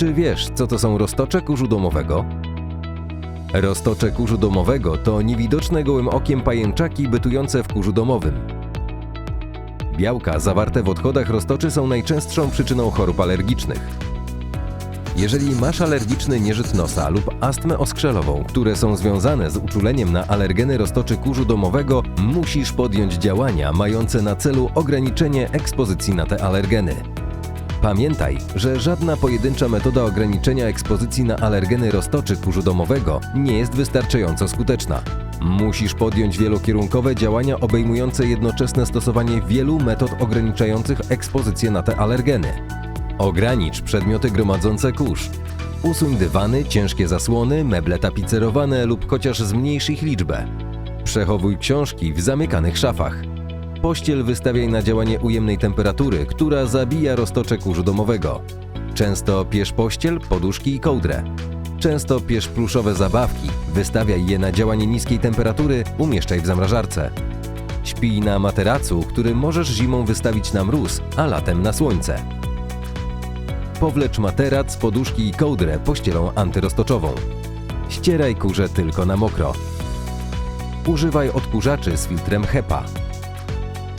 Czy wiesz, co to są roztocze kurzu domowego? Roztocze kurzu domowego to niewidoczne gołym okiem pajęczaki bytujące w kurzu domowym. Białka zawarte w odchodach roztoczy są najczęstszą przyczyną chorób alergicznych. Jeżeli masz alergiczny nieżyt nosa lub astmę oskrzelową, które są związane z uczuleniem na alergeny roztoczy kurzu domowego, musisz podjąć działania mające na celu ograniczenie ekspozycji na te alergeny. Pamiętaj, że żadna pojedyncza metoda ograniczenia ekspozycji na alergeny roztoczy kurzu domowego nie jest wystarczająco skuteczna. Musisz podjąć wielokierunkowe działania obejmujące jednoczesne stosowanie wielu metod ograniczających ekspozycję na te alergeny. Ogranicz przedmioty gromadzące kurz. Usuń dywany, ciężkie zasłony, meble tapicerowane lub chociaż zmniejsz ich liczbę. Przechowuj książki w zamykanych szafach. Pościel wystawiaj na działanie ujemnej temperatury, która zabija roztocze kurzu domowego. Często pierz pościel, poduszki i kołdrę. Często pierz pluszowe zabawki, wystawiaj je na działanie niskiej temperatury, umieszczaj w zamrażarce. Śpij na materacu, który możesz zimą wystawić na mróz, a latem na słońce. Powlecz materac, poduszki i kołdrę pościelą antyroztoczową. Ścieraj kurze tylko na mokro. Używaj odkurzaczy z filtrem HEPA.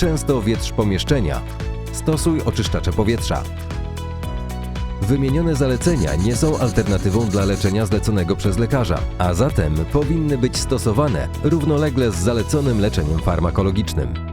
Często wietrz pomieszczenia. Stosuj oczyszczacze powietrza. Wymienione zalecenia nie są alternatywą dla leczenia zleconego przez lekarza, a zatem powinny być stosowane równolegle z zaleconym leczeniem farmakologicznym.